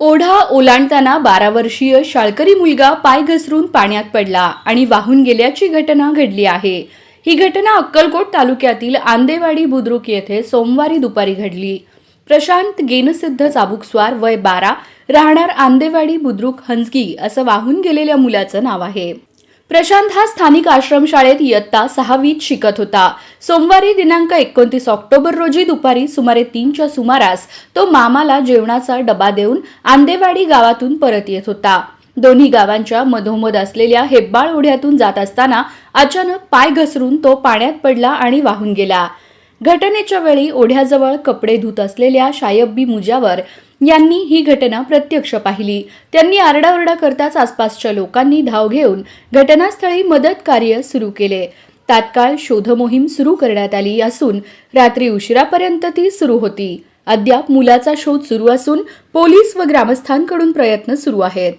ओढा ओलांडताना बारा वर्षीय शाळकरी मुलगा पाय घसरून पाण्यात पडला आणि वाहून गेल्याची घटना घडली आहे. ही घटना अक्कलकोट तालुक्यातील आंदेवाडी बुद्रुक येथे सोमवारी दुपारी घडली. प्रशांत गेनसिद्ध चाबुकस्वार वय बारा राहणार आंदेवाडी बुद्रुक हंजगी असं वाहून गेलेल्या मुलाचं नाव आहे. प्रशांत हा स्थानिक आश्रमशाळेत इयत्ता सहावीत शिकत होता. सोमवारी दिनांक एकोणतीस ऑक्टोबर रोजी दुपारी सुमारे तीनच्या सुमारास तो मामाला जेवणाचा डबा देऊन आंदेवाडी गावातून परत येत होता. दोन्ही गावांच्या मधोमध असलेल्या हेब्बाळ ओढ्यातून जात असताना अचानक पाय घसरून तो पाण्यात पडला आणि वाहून गेला. घटनेच्या वेळी ओढ्याजवळ कपडे धुत असलेल्या शायब्बी मुजावर यांनी ही घटना प्रत्यक्ष पाहिली. त्यांनी आरडाओरडा करताच आसपासच्या लोकांनी धाव घेऊन घटनास्थळी मदत कार्य सुरू केले. तात्काळ शोधमोहीम सुरू करण्यात आली असून रात्री उशिरापर्यंत ती सुरू होती. अद्याप मुलाचा शोध सुरू असून पोलीस व ग्रामस्थांकडून प्रयत्न सुरू आहेत.